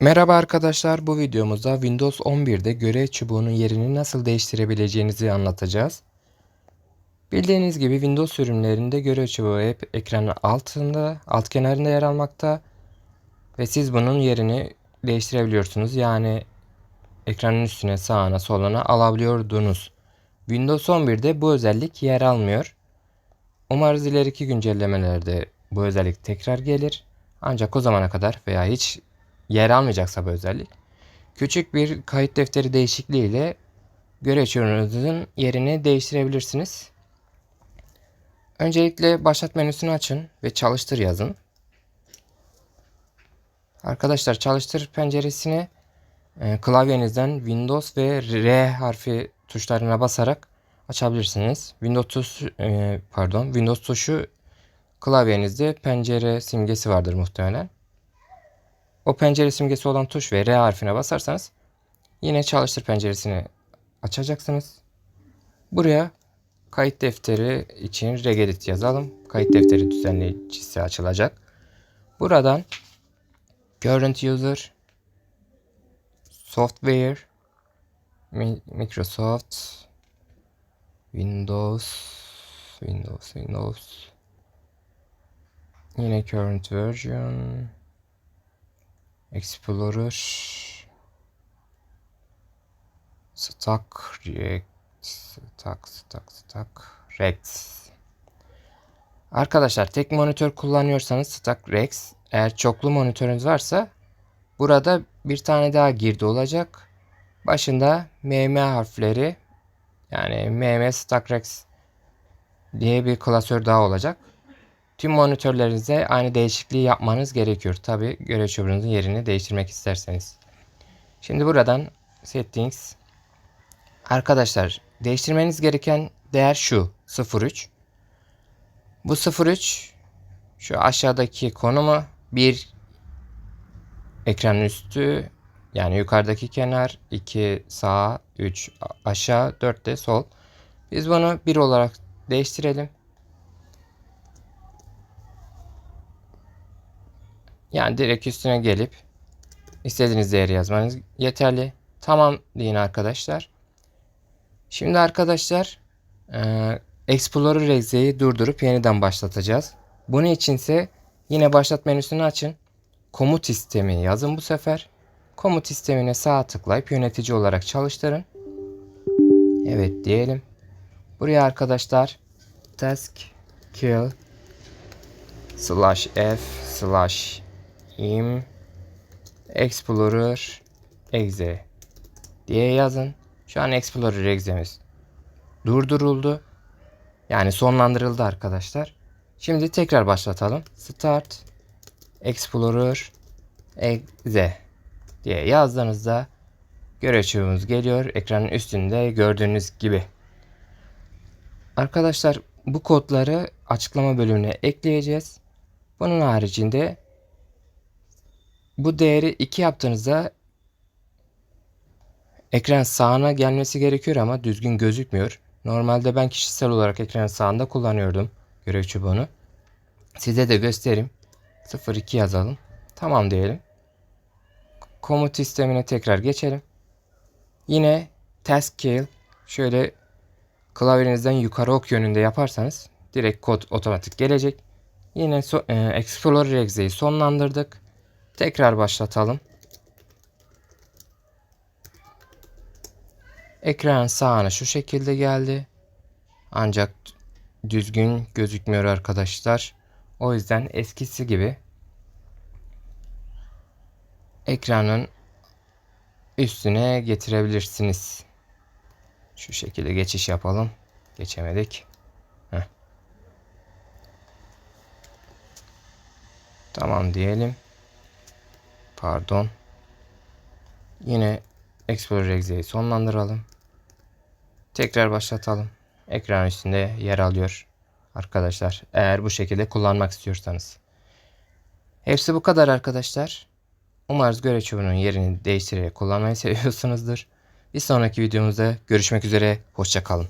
Merhaba arkadaşlar, bu videomuzda Windows 11'de görev çubuğunun yerini nasıl değiştirebileceğinizi anlatacağız. Bildiğiniz gibi Windows sürümlerinde görev çubuğu hep ekranın altında, alt kenarında yer almakta ve siz bunun yerini değiştirebiliyorsunuz. Yani ekranın üstüne, sağına, soluna alabiliyordunuz. Windows 11'de bu özellik yer almıyor. Umarız ileriki güncellemelerde bu özellik tekrar gelir. Ancak o zamana kadar veya hiç yer almayacaksa bu özellik küçük bir kayıt defteri değişikliği ile görev çubuğunuzun yerini değiştirebilirsiniz. Öncelikle başlat menüsünü açın ve çalıştır yazın. Arkadaşlar çalıştır penceresini e, klavyenizden Windows ve R harfi tuşlarına basarak açabilirsiniz. Windows tuşu, e, pardon Windows tuşu klavyenizde pencere simgesi vardır muhtemelen. O pencere simgesi olan tuş ve R harfine basarsanız yine çalıştır penceresini açacaksınız. Buraya kayıt defteri için regedit yazalım. Kayıt defteri düzenleyicisi açılacak. Buradan current user software Microsoft Windows Windows Windows yine current version Explorer Stack React Stack Stack Stack Rex Arkadaşlar tek monitör kullanıyorsanız Stack Rex eğer çoklu monitörünüz varsa burada bir tane daha girdi olacak. Başında MM harfleri yani MM Stack Rex diye bir klasör daha olacak. Tüm monitörlerinizde aynı değişikliği yapmanız gerekiyor. Tabi görev çubuğunuzun yerini değiştirmek isterseniz. Şimdi buradan settings arkadaşlar değiştirmeniz gereken değer şu 03. Bu 03 şu aşağıdaki konumu bir ekranın üstü yani yukarıdaki kenar 2 sağ 3 aşağı 4 de sol. Biz bunu 1 olarak değiştirelim. Yani direkt üstüne gelip istediğiniz değeri yazmanız yeterli. Tamam deyin arkadaşlar. Şimdi arkadaşlar e, Explorer Exe'yi durdurup yeniden başlatacağız. Bunun içinse yine başlat menüsünü açın. Komut sistemi yazın bu sefer. Komut sistemine sağ tıklayıp yönetici olarak çalıştırın. Evet diyelim. Buraya arkadaşlar task kill slash f slash im explorer exe diye yazın. Şu an explorer exe'miz durduruldu. Yani sonlandırıldı arkadaşlar. Şimdi tekrar başlatalım. Start explorer exe diye yazdığınızda görev çubuğumuz geliyor. Ekranın üstünde gördüğünüz gibi. Arkadaşlar bu kodları açıklama bölümüne ekleyeceğiz. Bunun haricinde bu değeri 2 yaptığınızda ekran sağına gelmesi gerekiyor ama düzgün gözükmüyor. Normalde ben kişisel olarak ekranın sağında kullanıyordum görev çubuğunu. Size de göstereyim. 02 yazalım. Tamam diyelim. Komut sistemine tekrar geçelim. Yine task kill şöyle klavyenizden yukarı ok yönünde yaparsanız direkt kod otomatik gelecek. Yine so e, Explorer Exe'yi sonlandırdık. Tekrar başlatalım. Ekran sağına şu şekilde geldi. Ancak düzgün gözükmüyor arkadaşlar. O yüzden eskisi gibi ekranın üstüne getirebilirsiniz. Şu şekilde geçiş yapalım. Geçemedik. Heh. Tamam diyelim. Pardon. Yine Explorer Exe'yi sonlandıralım. Tekrar başlatalım. Ekran üstünde yer alıyor arkadaşlar. Eğer bu şekilde kullanmak istiyorsanız. Hepsi bu kadar arkadaşlar. Umarız görev çubuğunun yerini değiştirerek kullanmayı seviyorsunuzdur. Bir sonraki videomuzda görüşmek üzere. Hoşçakalın.